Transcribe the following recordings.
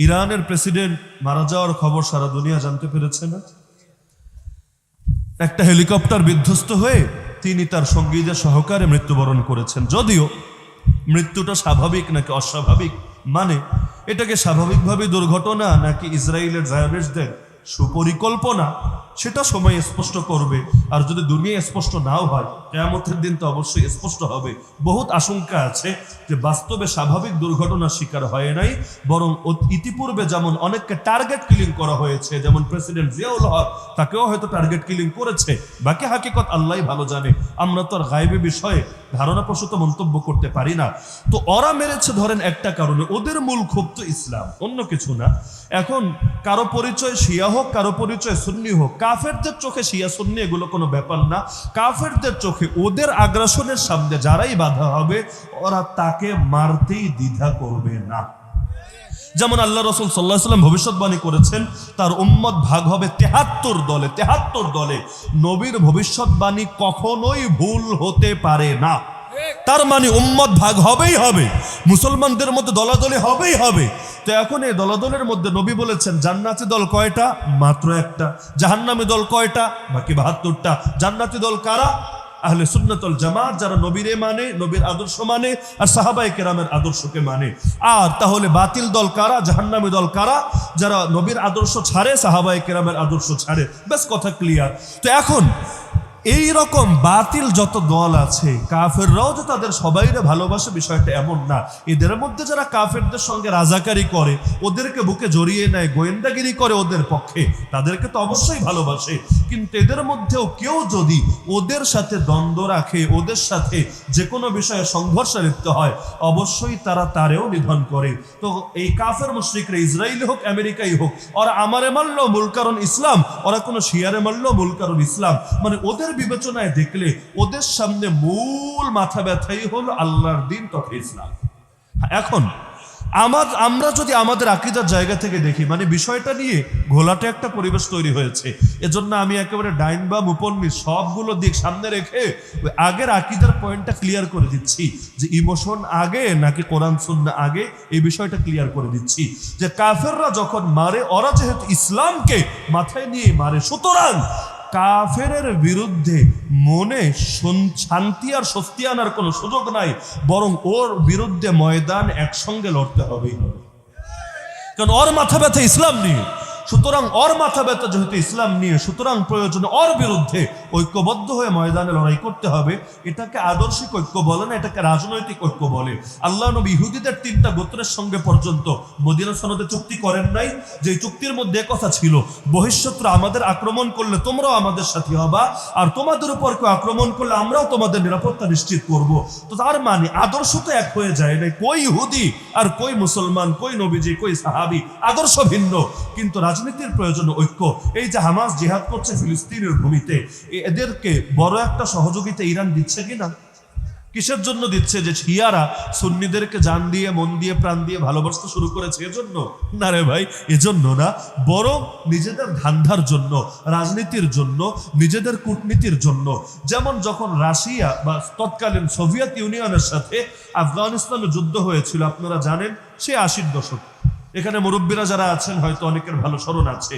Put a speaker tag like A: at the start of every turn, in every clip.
A: ইরানের প্রেসিডেন্ট মারা যাওয়ার খবর সারা দুনিয়া জানতে পেরেছে না? একটা হেলিকপ্টার বিধ্বস্ত হয়ে তিনি তার সঙ্গীদের সহকারে মৃত্যুবরণ করেছেন। যদিও মৃত্যুটা স্বাভাবিক নাকি অস্বাভাবিক? মানে এটাকে স্বাভাবিকভাবে দুর্ঘটনা নাকি ইসরায়েলের জায়নিস্টদের সুপরিকল্পনা সেটা সময় স্পষ্ট করবে। আর যদি দুনিয়া স্পষ্ট নাও হয়, কেয়ামতের দিন তো অবশ্যই স্পষ্ট হবে। বহুত আশঙ্কা আছে যে বাস্তবে স্বাভাবিক দুর্ঘটনার শিকার হয় নাই, বরং ইতিপূর্বে যেমন অনেককে টার্গেট কিলিং করা হয়েছে, যেমন প্রেসিডেন্ট জিয়াউল হক, তাকেও হয়তো টার্গেট কিলিং করেছে। বাকি হাকিকত আল্লাহ ভালো জানে। আমরা তো আর গাইবে বিষয়ে ধারণাপ্রসূত মন্তব্য করতে পারি না। তো ওরা মেরেছে ধরেন একটা কারণে, ওদের মূল ক্ষোভ তো ইসলাম, অন্য কিছু না। এখন কারও পরিচয় শিয়া হোক, কারও পরিচয় সুন্নি হোক কাফেরদের চোখে শিয়া সুন্নি এগুলো কোনো ব্যাপার না। কাফেরদের চোখে ওদের আগ্রাসনের সামনে যারাই বাধা হবে, ওরা তাকে মারতেই দ্বিধা করবে না। যেমন আল্লাহ রসুল সাল্লাহ সাল্লাম ভবিষ্যৎবাণী করেছেন, তার উম্মত ভাগ হবে তেহাত্তর দলে। তেহাত্তর দলে। নবীর ভবিষ্যৎবাণী কখনোই ভুল হতে পারে না। তার মানে উম্মত ভাগ হবেই হবে। মুসলমানদের মধ্যে দলাদলি হবেই হবে। তো এখন এই দলাদলের মধ্যে নবী বলেছেন, জান্নাতি দল কয়টা? মাত্র একটা। জাহান্নামী দল কয়টা? বাকি বাহাত্তরটা। জান্নাতি দল কারা? আহলে সুন্নাতুল জামাত, যারা নবীরে মানে নবীর আদর্শ মানে আর সাহাবাই কেরামের আদর্শকে মানে। আর তাহলে বাতিল দল কারা? জাহান্নামী দল কারা? যারা নবীর আদর্শ ছাড়ে সাহাবাই কেরামের আদর্শ ছাড়ে। বেশ কথা ক্লিয়ার তো এখন এই রকম বাতিল যত দল আছে, কাফেররাও যে তাদের সবাইরে ভালোবাসে বিষয়টা এমন না। এদের মধ্যে যারা কাফেরদের সঙ্গে রাজাকারি করে, ওদেরকে বুকে জড়িয়ে নেয়, গোয়েন্দাগিরি করে ওদের পক্ষে, তাদেরকে তো অবশ্যই ভালোবাসে। কিন্তু এদের মধ্যেও কেউ যদি ওদের সাথে দ্বন্দ্ব রাখে, ওদের সাথে যে কোনো বিষয়ে সংঘর্ষে লিপ্ত হয়, অবশ্যই তারা তারেও নিধন করে। তো এই কাফের মুশ্রিকরা ইসরায়েলি হোক, আমেরিকাই হোক, ওরা আমারে মানলো মূল কারণ ইসলাম, ওরা কোনো শিয়ারে মানলো মূল কারণ ইসলাম। মানে ওদের বিবেচনায় দেখলে ওদের সামনে মূল মাথা ব্যথাই হলো আল্লাহর দিন তথা ইসলাম। এখন, আমার, আমরা যদি আমাদের আকিদার জায়গা থেকে দেখি মানে বিষয়টা নিয়ে ঘোলাটে একটা পরিবেশ তৈরি হয়েছে, এজন্য আমি একেবারে ডাইন বা মুপন্নি সবগুলো দিক সামনে রেখে ওই আগের আকিদার পয়েন্টটা ক্লিয়ার করে দিচ্ছি, যে ইমোশন আগে নাকি কোরআন সুন্না আগে, এই বিষয়টা ক্লিয়ার করে দিচ্ছি, যে কাফেররা যখন মারে, ওরা যেহেতু ইসলামকে মাথায় নিয়ে মারে, সুতরাং কাফেরের বিরুদ্ধে মনে শান্তি আর স্বস্তি আনার কোনো সুযোগ নাই, বরং ওর বিরুদ্ধে ময়দান একসঙ্গে লড়তে হবেই হবে। কারণ ওর মাথা ব্যথা ইসলাম নিয়ে। সুতরাং ওর মাথা ব্যথা যেহেতু ইসলাম নিয়ে, সুতরাং প্রয়োজনে ওর বিরুদ্ধে ঐক্যবদ্ধ হয়ে ময়দানে লড়াই করতে হবে। এটাকে আদর্শিক ঐক্য বলে না, এটাকে রাজনৈতিক ঐক্য বলে। আল্লাহ নবী ইহুদিদের তিনটা গোত্রের সঙ্গে পর্যন্ত মদিনা সনদে চুক্তি করেন নাই। যে চুক্তির মধ্যে কথা ছিল বহিষ্যত্র আমাদের আক্রমণ করলে তোমরাও আমাদের সাথে হবা, আর তোমাদের উপর কেউ আক্রমণ করলে আমরাও তোমাদের নিরাপত্তা নিশ্চিত করব। তো তার মানে আদর্শ তো এক হয়ে যায় নাই। কই ইহুদি, আর কই মুসলমান, কই নবীজি, কই সাহাবি, আদর্শ ভিন্ন। কিন্তু রাজনীতির প্রয়োজন ঐক্য। এই যে হামাস জিহাদ করছে ফিলিস্তিনের ভূমিতে এদেরকে বড় একটা সহযোগিতা ইরান দিচ্ছে কিনা? কিসের জন্য দিচ্ছে যে শিয়ারা সুন্নিদেরকে জান দিয়ে, মন দিয়ে, প্রাণ দিয়ে ভালোবাসতে শুরু করেছে? এজন্য? না রে ভাই, এজন্য না। বরং নিজেদের ধান্ধার জন্য, রাজনীতির জন্য, নিজেদের কূটনীতির জন্য। যেমন যখন রাশিয়া বা তৎকালীন সোভিয়েত ইউনিয়নের সাথে আফগানিস্তানে যুদ্ধ হয়েছিল, আপনারা জানেন, সে আশির দশক। এখানে মুরব্বীরা যারা আছেন, হয়তো অনেকের ভালো স্মরণ আছে।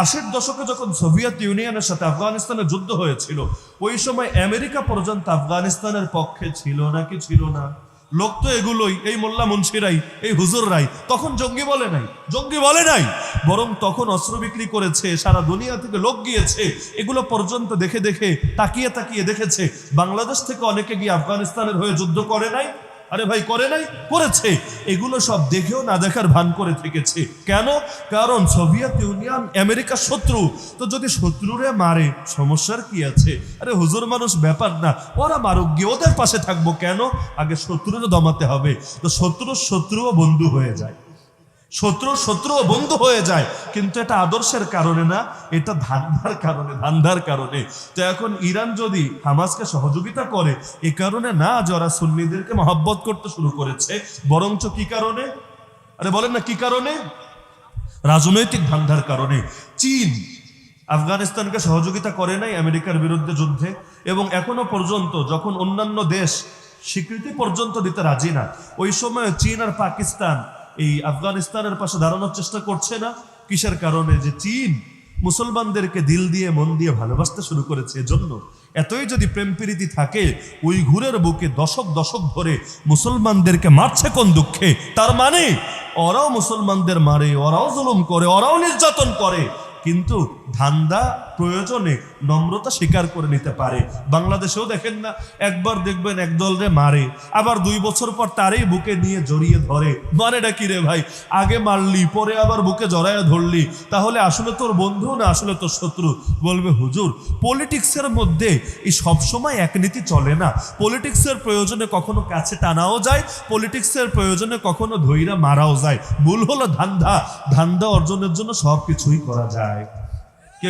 A: আশির দশকে যখন সোভিয়েত ইউনিয়নের সাথে আফগানিস্তানের যুদ্ধ হয়েছিল, ওই সময় আমেরিকা পর্যন্ত আফগানিস্তানের পক্ষে ছিল নাকি ছিল না? লোক তো এগুলোই, এই মোল্লা মুন্সিরাই, এই হুজুররাই। তখন জঙ্গি বলে নাই, জঙ্গি বলে নাই। বরং তখন অস্ত্র বিক্রি করেছে, সারা দুনিয়া থেকে লোক গিয়েছে। এগুলো পর্যন্ত দেখে দেখে, তাকিয়ে তাকিয়ে দেখেছে। বাংলাদেশ থেকে অনেকে গিয়ে আফগানিস্তানের হয়ে যুদ্ধ করে নাই? আরে ভাই, করে নাই, করেছে। এগুলো সব দেখেও না দেখার ভান করে থেকেছে। কেন? কারণ সোভিয়েত ইউনিয়ন আমেরিকা শত্রু। তো যদি শত্রুরে মারে, সমস্যার কি আছে? আরে হুজুর মানুষ, ব্যাপার না। ওরা মারুক, গিয়ে ওদের পাশে থাকব কেন? আগে শত্রুরে দমাতে হবে। তো শত্রুর শত্রুও বন্ধু হয়ে যায়। শত্রু শত্রু বন্ধু হয়ে যায়। কিন্তু এটা আদর্শের কারণে না, এটা ধান্দার কারণে ধান্দার কারণে। তো এখন ইরান যদি হামাসকে সহযোগিতা করে, এ কারণে না যারা সুন্নিদেরকে মহব্বত করতে শুরু করেছে, বরঞ্চ কি কারণে? আরে বলেন না, কি কারণে? রাজনৈতিক ধান্দার কারণে। চীন আফগানিস্তানকে সহযোগিতা করে নাই আমেরিকার বিরুদ্ধে যুদ্ধে, এবং এখনও পর্যন্ত যখন অন্যান্য দেশ স্বীকৃতি পর্যন্ত দিতে রাজি না, ওই সময় চীন আর পাকিস্তান এই আফগানিস্তানের পাশে দাঁড়ানোর চেষ্টা করছে না। কিসের কারণে? যে চীন মুসলমানদেরকে দিল দিয়ে, মন দিয়ে ভালোবাসতে শুরু করেছে। এজন্য এতই যদি প্রেম প্রীতি থাকে ওই ঘুরের বুকে দশক দশক ধরে মুসলমানদেরকে মারছে কোন দুঃখে? তার মানে ওরাও মুসলমানদের মারে, ওরাও জুলুম করে, ওরাও নির্যাতন করে। কিন্তু ধান্দা প্রয়োজনে নম্রতা স্বীকার করে নিতে পারে। বাংলাদেশেও দেখেন না, একবার দেখবেন একদলরে মারে, আবার দুই বছর পর তারই বুকে নিয়ে জড়িয়ে ধরে। মানেটা কি রে ভাই? আগে মারলি, পরে আবার বুকে জড়ায় ধরলি। তাহলে আসলে তোর বন্ধু না আসলে তোর শত্রু? বলবে, হুজুর, পলিটিক্সের মধ্যে এই সবসময় এক নীতি চলে না। পলিটিক্সের প্রয়োজনে কখনো কাছে টানাও যায়, পলিটিক্সের প্রয়োজনে কখনো ধৈরা মারাও যায়। ভুল হলো ধান্দা। ধান্দা অর্জনের জন্য সব কিছুই করা যায়।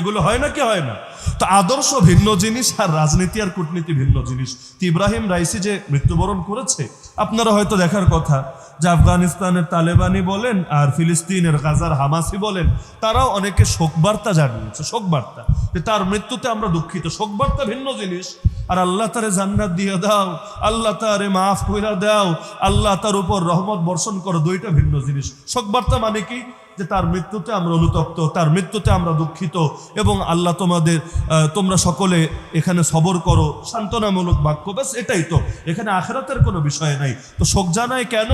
A: এগুলো হয় না কি হয় না? তো আদর্শ ভিন্ন জিনিস আর রাজনীতি আর কূটনীতি ভিন্ন জিনিস। ইব্রাহিম রাইসি যে মৃত্যুবরণ করেছে, আপনারা হয়তো দেখার কথা, যে আফগানিস্তানের তালেবানি বলেন আর ফিলিস্তিনের গাজার হামাসি বলেন, তারাও অনেকে শোকবার্তা জানিয়েছে, শোকবার্তা। যে তার মৃত্যুতে আমরা দুঃখিত। শোকবার্তা ভিন্ন জিনিস আর আল্লাহ তারে জান্নাত দিয়ে দাও, আল্লাহ তারে মাফ কইরা দাও, আল্লাহ তার উপর রহমত বর্ষণ করো, দুইটা ভিন্ন জিনিস। শোকবার্তা মানে কি? যে তার মৃত্যুতে আমরা অনুতপ্ত, তার মৃত্যুতে আমরা দুঃখিত এবং আল্লাহ তোমাদের তোমরা সকলে এখানে সবর করো, সান্ত্বনামূলক বাক্য, ব্যাস এটাই তো। এখানে আখেরাতের কোনো বিষয় নাই। তো শোক জানায় কেন?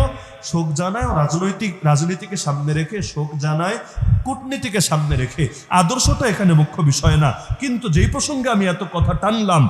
A: শোক জানায় রাজনৈতিক, রাজনীতিকে সামনে রেখে, শোক জানায় কূটনীতিকে সামনে রেখে। আদর্শটা এখানে মুখ্য বিষয় না। কিন্তু যেই প্রসঙ্গে আমি এত কথা টানলাম